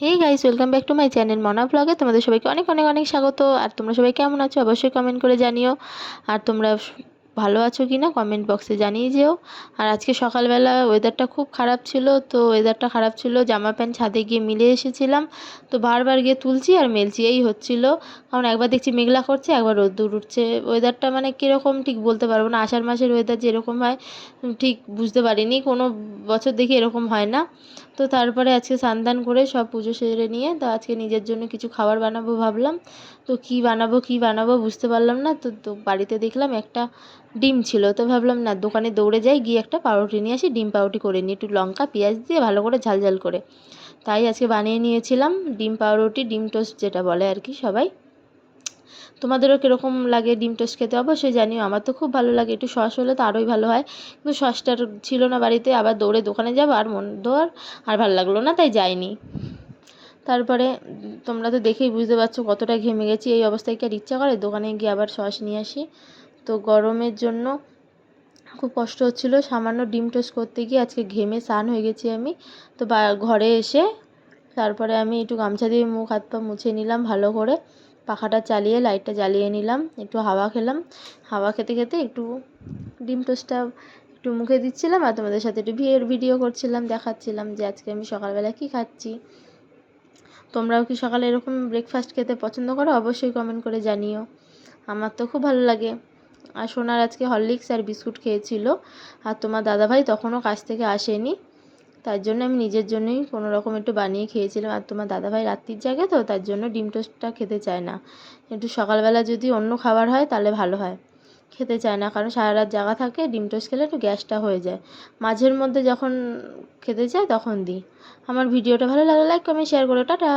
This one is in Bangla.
Hey guys welcome back to my channel Mona ব্লগে তোমাদের সবাইকে অনেক অনেক অনেক স্বাগত। আর তোমরা সবাই কেমন আছো? অবশ্যই কমেন্ট করে জানিও। আর তোমরা ভালো আছো কি না কমেন্ট বক্সে জানিয়ে যেও। আর আজকে সকালবেলা ওয়েদারটা খুব খারাপ ছিল, তো ওয়েদারটা খারাপ ছিল, জামা প্যান্ট ছাদে গিয়ে মিলে এসেছিলাম। তো বারবার গিয়ে তুলছি আর মেলছি, এই হচ্ছিল। কারণ একবার দেখছি মেঘলা করছে, একবার রোদ্দুর উঠছে। ওয়েদারটা মানে কীরকম ঠিক বলতে পারব না। আষাঢ় মাসের ওয়েদার যেরকম হয় ঠিক বুঝতে পারিনি। কোনো বছর দেখি এরকম হয় না। তো তারপরে আজকে স্নান করে সব পুজো সেরে নিয়ে তো আজকে নিজের জন্য কিছু খাবার বানাবো ভাবলাম। তো কী বানাবো কী বানাবো বুঝতে পারলাম না। তো তো বাড়িতে দেখলাম একটা ডিম ছিল। তো ভাবলাম, না, দোকানে দৌড়ে যাই, গিয়ে একটা পাউরুটি নিয়ে আসি, ডিম পাউরুটি করে নিই একটু লঙ্কা, পেঁয়াজ দিয়ে ভালো করে ঝাল ঝাল করে। তাই আজকে বানিয়ে নিয়েছিলাম ডিম পাউরুটি, ডিম টোস্ট যেটা বলে আর কি সবাই। তোমাদেরও কীরকম লাগে ডিম টোস্ট খেতে? অবশ্যই জানিও, আমার তো খুব ভালো লাগে। একটু সস হলে তো আরোই ভালো হয়। কিন্তু সসটার ছিল না বাড়িতে, আবার দৌড়ে দোকানে যাব, আর মন দোয়ার আর ভালো লাগল না, তাই যাইনি। তারপরে তোমরা তো দেখেই বুঝতে পারছ কতটা ঘেমে গেছি, এই অবস্থায় কি আর ইচ্ছা করে? দোকানে গিয়ে আবার সস নিয়ে আসি। তো গরমের জন্য খুব কষ্ট হচ্ছিল, সামান্য ডিম টোস্ট করতে গিয়ে আজকে ঘেমে স্নান হয়ে গেছি আমি। তো ঘরে এসে তারপরে আমি একটু গামছা দিয়ে মুখ হাত পা মুছে নিলাম ভালো করে। পাখাটা চালিয়ে লাইটটা জ্বালিয়ে নিলাম, একটু হাওয়া খেলাম। হাওয়া খেতে খেতে একটু ডিম টোস্টটা একটু মুখে দিচ্ছিলাম আর তোমাদের সাথে একটু ভিডিও করছিলাম, দেখাচ্ছিলাম যে আজকে আমি সকালবেলা কী খাচ্ছি। তোমরাও কি সকালে এরকম ব্রেকফাস্ট খেতে পছন্দ করো? অবশ্যই কমেন্ট করে জানিও। আমার তো খুব ভালো লাগে। আর সোনার আজকে হরলিক্স আর বিস্কুট খেয়েছিল। আর তোমার দাদাভাই তখনও কাছ থেকে আসেনি। তার জন্য আমি নিজের জন্যই কোনো রকম একটু বানিয়ে খেয়েছিলাম। আর তোমার দাদাভাই রাত্রির জায়গা তো, তার জন্য ডিম টোস্টটা খেতে চায় না। একটু সকালবেলা যদি অন্য খাবার হয়, তাহলে ভালো হয়। খেতে চায় না, কারণ সারা রাত জাগা থাকে, ডিম টোস্ট খেলে একটু গ্যাসটা হয়ে যায়। মাঝের মধ্যে যখন খেতে চায়, তখন দিই। আমার ভিডিওটা ভালো লাগলে লাইক কমেন্ট শেয়ার করো, টাটা!